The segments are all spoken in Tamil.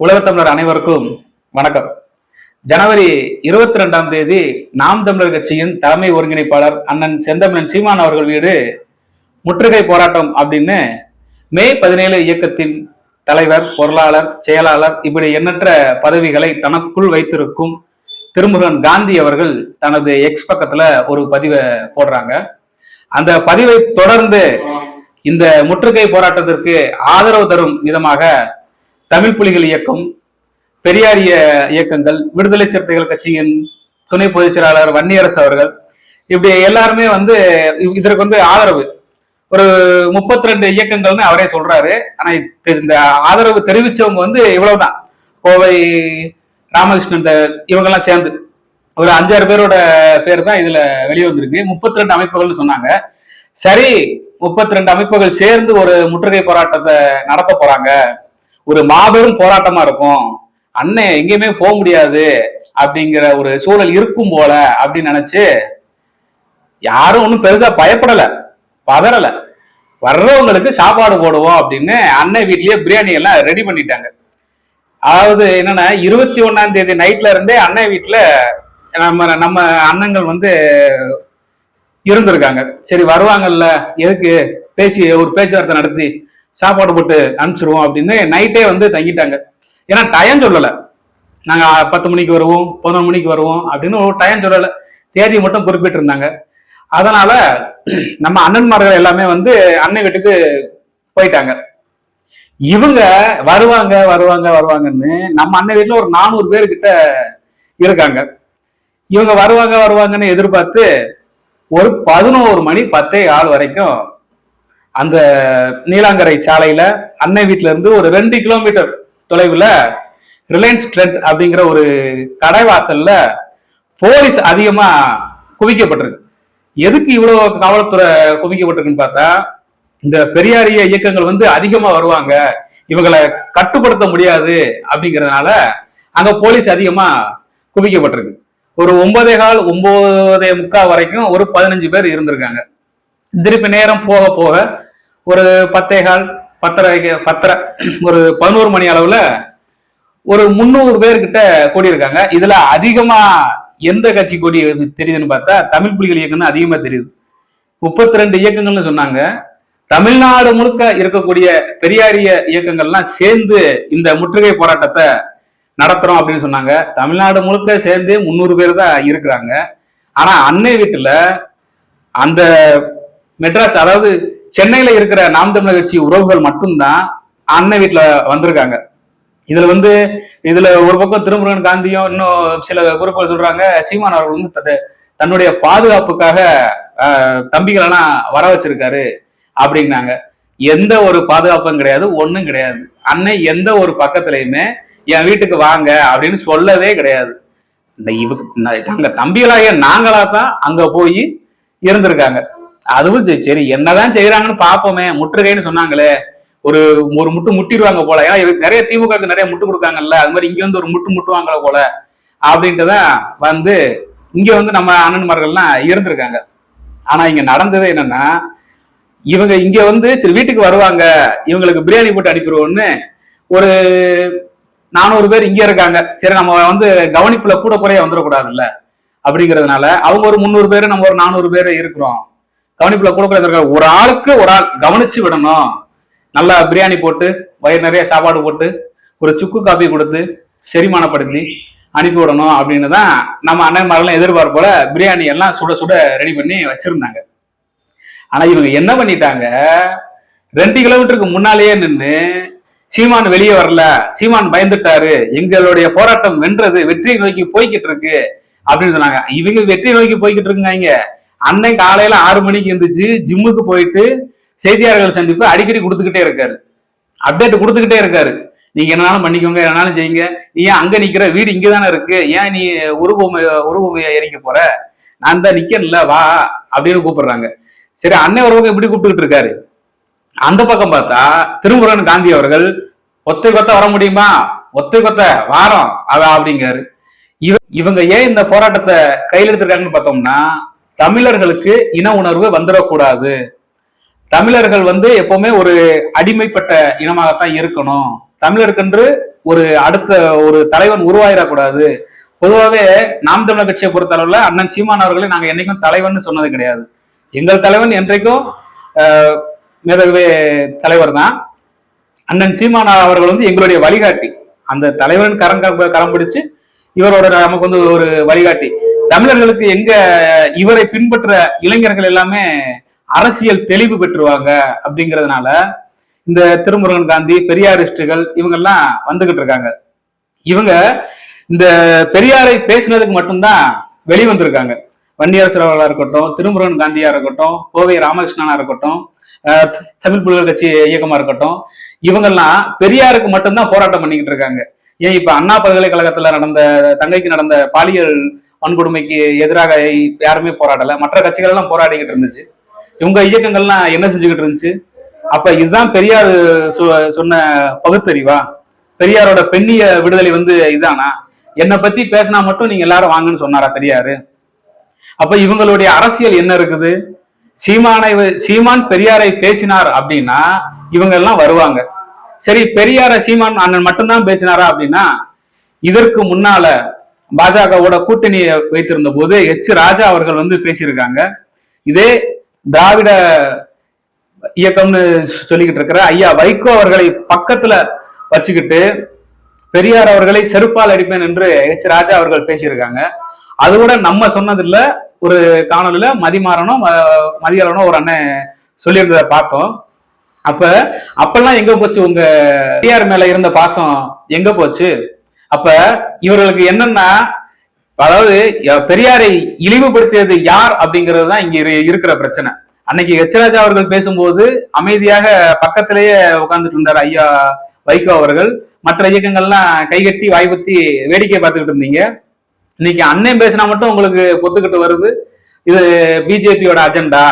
உலகத்தமிழர் அனைவருக்கும் வணக்கம். ஜனவரி இருபத்தி ரெண்டாம் தேதி நாம் தமிழர் கட்சியின் தலைமை ஒருங்கிணைப்பாளர் அண்ணன் செந்தமிழன் சீமான் அவர்கள் வீடு முற்றுகை போராட்டம் அப்படின்னு மே பதினேழு இயக்கத்தின் தலைவர் பொருளாளர் செயலாளர் இப்படி எண்ணற்ற பதவிகளை தனக்குள் வைத்திருக்கும் திருமுருகன் காந்தி அவர்கள் தனது எக்ஸ் பக்கத்துல ஒரு பதிவை போடுறாங்க. அந்த பதிவை தொடர்ந்து இந்த முற்றுகை போராட்டத்திற்கு ஆதரவு தரும் விதமாக தமிழ் புலிகள் இயக்கம் பெரியாரிய இயக்கங்கள் விடுதலை சிறுத்தைகள் கட்சியின் துணை பொதுச் செயலாளர் வன்னியரசு அவர்கள் இப்படி எல்லாருமே வந்து இதற்கு வந்து ஆதரவு. ஒரு 32 ரெண்டு இயக்கங்கள்னு அவரே சொல்றாரு. ஆனா இந்த ஆதரவு தெரிவிச்சவங்க வந்து இவ்வளவுதான். கோவை ராமகிருஷ்ணன் இவங்கெல்லாம் சேர்ந்து. ஒரு அஞ்சாறு பேரோட பேர் தான் இதுல வெளிவந்திருக்கு முப்பத்தி ரெண்டு அமைப்புகள்னு சொன்னாங்க. சரி 32 ரெண்டு அமைப்புகள் சேர்ந்து ஒரு முற்றுகை போராட்டத்தை நடத்த போறாங்க. ஒரு மாபெரும் போராட்டமா இருக்கும். அண்ணன் எங்கேயுமே போக முடியாது அப்படிங்கிற ஒரு சூழல் இருக்கும் போல அப்படின்னு நினைச்சு யாரும் ஒன்றும் பெருசா பயப்படல பதறல. வர்றவங்களுக்கு சாப்பாடு போடுவோம் அப்படின்னு அண்ணன் வீட்லயே பிரியாணி எல்லாம் ரெடி பண்ணிட்டாங்க. அதாவது என்னன்னா இருபத்தி ஒன்னாம் தேதி நைட்ல இருந்தே அண்ணன் வீட்டுல நம்ம நம்ம அண்ணங்கள் வந்து இருந்திருக்காங்க. சரி வருவாங்கல்ல எதுக்கு? பேசி ஒரு பேச்சுவார்த்தை நடத்தி சாப்பாடு போட்டு அனுப்பிச்சிருவோம் அப்படின்னு நைட்டே வந்து தங்கிட்டாங்க. ஏன்னா டைம் சொல்லலை. நாங்கள் பத்து மணிக்கு வருவோம் பதினொரு மணிக்கு வருவோம் அப்படின்னு ஒரு டைம் சொல்லலை. தேதி மட்டும் குறிப்பிட்டிருந்தாங்க. அதனால நம்ம அண்ணன்மார்கள் எல்லாமே வந்து அண்ணன் வீட்டுக்கு போயிட்டாங்க. இவங்க வருவாங்க வருவாங்க வருவாங்கன்னு நம்ம அண்ணன் வீட்டில் ஒரு நானூறு பேர்கிட்ட இருக்காங்க. இவங்க வருவாங்க வருவாங்கன்னு எதிர்பார்த்து ஒரு பதினோரு மணி பத்தே ஆள் வரைக்கும் அந்த நீலாங்கரை சாலையில அன்னை வீட்டுல இருந்து ஒரு ரெண்டு கிலோமீட்டர் தொலைவுல ரிலையன்ஸ் ட்ரெண்ட் அப்படிங்கிற ஒரு கடைவாசல்ல போலீஸ் அதிகமா குவிக்கப்பட்டிருக்கு. எதுக்கு இவ்வளவு காவல்துறை குவிக்கப்பட்டிருக்குன்னு பார்த்தா இந்த பெரியாரிய இயக்கங்கள் வந்து அதிகமா வருவாங்க இவங்களை கட்டுப்படுத்த முடியாது அப்படிங்கிறதுனால அங்க போலீஸ் அதிகமா குவிக்கப்பட்டிருக்கு. ஒரு ஒன்பதே கால் ஒன்பதே முக்கால் வரைக்கும் ஒரு பதினஞ்சு பேர் இருந்திருக்காங்க. திருப்பி நேரம் போக போக ஒரு பத்தே கால் பத்தரை பத்தரை ஒரு பதினோரு மணி அளவுல ஒரு முந்நூறு பேர்கிட்ட கூடியிருக்காங்க. இதுல அதிகமா எந்த கட்சி கொடி தெரியுதுன்னு பார்த்தா தமிழ் புலிகள் இயக்கம்னு அதிகமா தெரியுது. முப்பத்தி ரெண்டு இயக்கங்கள்னு சொன்னாங்க. தமிழ்நாடு முழுக்க இருக்கக்கூடிய பெரியாரிய இயக்கங்கள்லாம் சேர்ந்து இந்த முற்றுகை போராட்டத்தை நடத்துறோம் அப்படின்னு சொன்னாங்க. தமிழ்நாடு முழுக்க சேர்ந்து முந்நூறு பேர் தான் இருக்கிறாங்க. ஆனா அன்னை வீட்டுல அந்த மெட்ராஸ் அதாவது சென்னையில இருக்கிற நாம் தமிழர் கட்சி உறவுகள் மட்டும்தான் அன்னை வீட்டுல வந்திருக்காங்க. இதுல வந்து இதுல ஒரு பக்கம் திருமுருகன் காந்தியும் இன்னும் சில குறிப்புகள் சொல்றாங்க. சீமான் அவர்கள் வந்து தன்னுடைய- தன்னுடைய பாதுகாப்புக்காக ஆஹ், தம்பிகளெல்லாம் வர வச்சிருக்காரு அப்படின்னாங்க. எந்த ஒரு பாதுகாப்பும் கிடையாது ஒன்றும் கிடையாது. அன்னை எந்த ஒரு பக்கத்துலயுமே என் வீட்டுக்கு வாங்க அப்படின்னு சொல்லவே கிடையாது. இந்த இவ ந- நாங்க தம்பிகளாகிய நாங்களா தான் அங்க போய் இருந்திருக்காங்க. அதுவும் சரி, சரி என்னதான் செய்யறாங்கன்னு பாப்போமே முற்றுகைன்னு சொன்னாங்களே. ஒரு ஒரு முட்டு முட்டிடுவாங்க போல. ஏன்னா நிறைய திமுகவுக்கு நிறைய முட்டு கொடுக்காங்கல்ல அது மாதிரி இங்க வந்து ஒரு முட்டு முட்டுவாங்கள போல. அப்படின்ட்டு தான் வந்து இங்க வந்து நம்ம அண்ணன்மார்கள்லாம் இருந்திருக்காங்க. ஆனா இங்க நடந்தது என்னன்னா இவங்க இங்க வந்து சரி வீட்டுக்கு வருவாங்க. இவங்களுக்கு பிரியாணி போட்டு அனுப்பிடுவோம்னு ஒரு நானூறு பேர் இங்க இருக்காங்க. சரி நம்ம வந்து கவனிப்புல கூட குறைய வந்துடக்கூடாதுல்ல. அப்படிங்கிறதுனால அவங்க ஒரு முந்நூறு பேர் நம்ம ஒரு நானூறு பேர் இருக்கிறோம். கவனிப்புல கூட ஒரு ஆளுக்கு ஒரு ஆள் கவனிச்சு விடணும். நல்லா பிரியாணி போட்டு வயிறு நிறைய சாப்பாடு போட்டு ஒரு சுக்கு காப்பி கொடுத்து செரிமானப்படுத்தி அனுப்பி விடணும் அப்படின்னு தான் நம்ம அண்ணன் மாதிரிலாம் எதிர்பார்ப்போல பிரியாணி எல்லாம் சுட சுட ரெடி பண்ணி வச்சிருந்தாங்க. ஆனா இவங்க என்ன பண்ணிட்டாங்க? ரெண்டு கிலோமீட்டருக்கு முன்னாலேயே நின்று சீமான் வெளியே வரல சீமான் பயந்துட்டாரு எங்களுடைய போராட்டம் வென்றது வெற்றியை நோக்கி போய்கிட்டு இருக்கு அப்படின்னு சொன்னாங்க. இவங்க வெற்றியை நோக்கி போய்கிட்டு இருக்குங்க அண்ணன் காலையில ஆறு மணிக்கு எந்திரிச்சு ஜிம்முக்கு போயிட்டு செய்தியாளர்கள் சந்திப்பு அடிக்கடி கொடுத்துக்கிட்டே இருக்காரு. அப்டேட் கொடுத்துக்கிட்டே இருக்காரு. நீங்க என்னனாலும் பண்ணிக்கோங்க என்னாலும் செய்யுங்க. நீ ஏன் அங்க நிக்கிற? வீடு இங்க தானே இருக்கு. ஏன் நீ உருவமை உருவமையை எரிக்க போற? நான் தான் நிக்கல வா அப்படின்னு கூப்பிடுறாங்க. சரி அண்ணன் ஒரு பக்கம் இப்படி கூப்பிட்டுக்கிட்டு இருக்காரு? அந்த பக்கம் பார்த்தா திருமுருகன் காந்தி அவர்கள் ஒத்தை கொத்த வர முடியுமா? ஒத்தை கொத்த வாரம் அவ அப்படிங்கிறாரு. இவ இவங்க ஏன் இந்த போராட்டத்தை கையில் எடுத்திருக்காங்கன்னு பார்த்தோம்னா தமிழர்களுக்கு இன உணர்வு வந்துடக்கூடாது. தமிழர்கள் வந்து எப்பவுமே ஒரு அடிமைப்பட்ட இனமாகத்தான் இருக்கணும். தமிழருக்கென்று ஒரு அடுத்த ஒரு தலைவன் உருவாயிடக்கூடாது. பொதுவாகவே நாம் தமிழர் கட்சியை பொறுத்தளவில் அண்ணன் சீமான் அவர்களை நாங்கள் என்னைக்கும் தலைவன் சொன்னது கிடையாது. எங்கள் தலைவன் என்றைக்கும் மேதகவே தலைவர் தான் அண்ணன் சீமான் அவர்கள் வந்து எங்களுடைய வழிகாட்டி. அந்த தலைவன் கரம் கரம் பிடிச்சு இவரோட நமக்கு வந்து ஒரு வழிகாட்டி. தமிழர்களுக்கு எங்க இவரை பின்பற்ற இளைஞர்கள் எல்லாமே அரசியல் தெளிவு பெற்றுவாங்க அப்படிங்கிறதுனால இந்த திருமுருகன் காந்தி பெரியாரிஸ்டுகள் இவங்கெல்லாம் வந்துகிட்டு இருக்காங்க. இவங்க இந்த பெரியாரை பேசினதுக்கு மட்டும்தான் வெளிவந்திருக்காங்க. வண்டியார் சிறவர்களா இருக்கட்டும் திருமுருகன் காந்தியா இருக்கட்டும் கோவை ராமகிருஷ்ணனா இருக்கட்டும் தமிழ் புலிகள் கட்சி இயக்கமா இருக்கட்டும் இவங்கெல்லாம் பெரியாருக்கு மட்டும்தான் போராட்டம் பண்ணிக்கிட்டு இருக்காங்க. ஏன் இப்ப அண்ணா பல்கலைக்கழகத்துல நடந்த தங்கைக்கு நடந்த பாலியல் வன்கொடுமைக்கு எதிராக யாருமே போராடல. மற்ற கட்சிகள் எல்லாம் போராடிக்கிட்டு இருந்துச்சு. இவங்க இயக்கங்கள்லாம் என்ன செஞ்சுக்கிட்டு இருந்துச்சு? அப்ப இதுதான் பெரியார் சொன்ன பகுத்தறிவா? பெரியாரோட பெண்ணிய விடுதலை வந்து இதானா? என்னை பத்தி பேசினா மட்டும் நீங்க எல்லாரும் வாங்கன்னு சொன்னாரா பெரியாரு? அப்ப இவங்களுடைய அரசியல் என்ன இருக்குது? சீமானை சீமான் பெரியாரை பேசினார் அப்படின்னா இவங்க எல்லாம் வருவாங்க. சரி பெரியார சீமான் அண்ணன் மட்டும்தான் பேசினாரா அப்படின்னா இதற்கு முன்னால பாஜகவோட கூட்டணியை வைத்திருந்த போது எச் ராஜா அவர்கள் வந்து பேசியிருக்காங்க. இதே திராவிட இயக்கம்னு சொல்லிக்கிட்டு இருக்கிற ஐயா வைகோ அவர்களை பக்கத்துல வச்சுக்கிட்டு பெரியார் அவர்களை செருப்பால் அடிப்பேன் என்று எச் ராஜா அவர்கள் பேசியிருக்காங்க. அது கூட நம்ம சொன்னதில்ல ஒரு காணொலியில மதிமாறனும் மதியாளனும் ஒரு அண்ணன் சொல்லியிருந்ததை பார்த்தோம். அப்ப அப்பெல்லாம் எங்க போச்சு? உங்க பெரியார் மேல இருந்த பாசம் எங்க போச்சு? அப்ப இவர்களுக்கு என்னன்னா அதாவது பெரியாரை இழிவுபடுத்தியது யார் அப்படிங்கிறது தான் இங்க இரு- இருக்கிற பிரச்சனை. அன்னைக்கு எச்ராஜா அவர்கள் பேசும்போது அமைதியாக பக்கத்திலேயே உட்கார்ந்துட்டு இருந்தார் ஐயா வைகோ அவர்கள். மற்ற இயக்கங்கள்லாம் கைகட்டி வாய்ப்புத்தி வேடிக்கை பார்த்துக்கிட்டு இருந்தீங்க. இன்னைக்கு அண்ணன் பேசினா மட்டும் உங்களுக்கு பொத்துக்கிட்டு வருது. இது பிஜேபியோட அஜெண்டா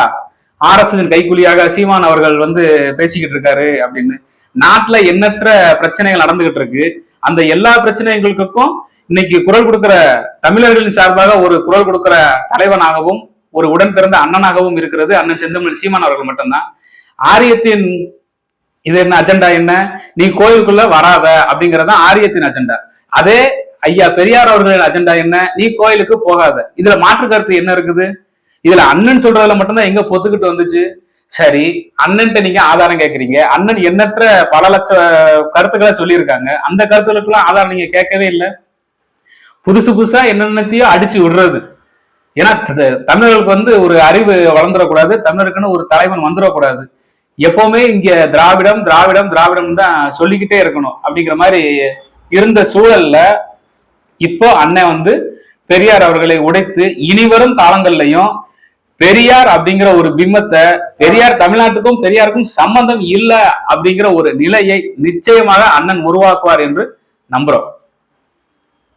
ஆர்எஸ்எஸ் கைக்குலியாக சீமான் அவர்கள் வந்து பேசிக்கிட்டு இருக்காரு அப்படின்னு. நாட்டுல எண்ணற்ற பிரச்சனைகள் நடந்துகிட்டு இருக்கு. அந்த எல்லா பிரச்சனைகளுக்கும் இன்னைக்கு குரல் கொடுக்கிற தமிழர்களின் சார்பாக ஒரு குரல் கொடுக்கிற தலைவனாகவும் ஒரு உடன் பிறந்த அண்ணனாகவும் இருக்கிறது அண்ணன் செந்தமிழ் சீமான் அவர்கள் மட்டும்தான். ஆரியத்தின் இது என்ன அஜெண்டா என்ன? நீ கோயிலுக்குள்ள வராத அப்படிங்கறது ஆரியத்தின் அஜெண்டா. அதே ஐயா பெரியார் அவர்களின் அஜெண்டா என்ன? நீ கோயிலுக்கு போகாத. இதுல மாற்று கருத்து என்ன இருக்குது? இதுல அண்ணன் சொல்றதுல மட்டும்தான் எங்க பொத்துக்கிட்டு வந்துச்சு? சரி அண்ணன்ட்ட நீங்க ஆதாரம் கேட்கறீங்க அண்ணன் எண்ணற்ற பல லட்ச கருத்துக்களை சொல்லியிருக்காங்க. அந்த கருத்துக்களுக்கெல்லாம் ஆதாரம் நீங்க கேட்கவே இல்லை. புதுசு புதுசா என்னென்னத்தையோ அடிச்சு விடுறது. ஏன்னா தமிழர்களுக்கு வந்து ஒரு அறிவு வளர்ந்துடக்கூடாது. தமிழருக்குன்னு ஒரு தலைவன் வந்துடக்கூடாது. எப்பவுமே இங்க திராவிடம் திராவிடம் திராவிடம் தான் சொல்லிக்கிட்டே இருக்கணும். அப்படிங்கிற மாதிரி இருந்த சூழல்ல இப்போ அண்ணன் வந்து பெரியார் அவர்களை உடைத்து இனிவரும் காலங்கள்லையும் பெரியார் அப்படிங்கிற ஒரு பிம்பத்தை பெரியார் தமிழ்நாட்டுக்கும் பெரியாருக்கும் சம்பந்தம் இல்லை அப்படிங்கிற ஒரு நிலையை நிச்சயமாக அண்ணன் உருவாக்குவார் என்று நம்புறோம்.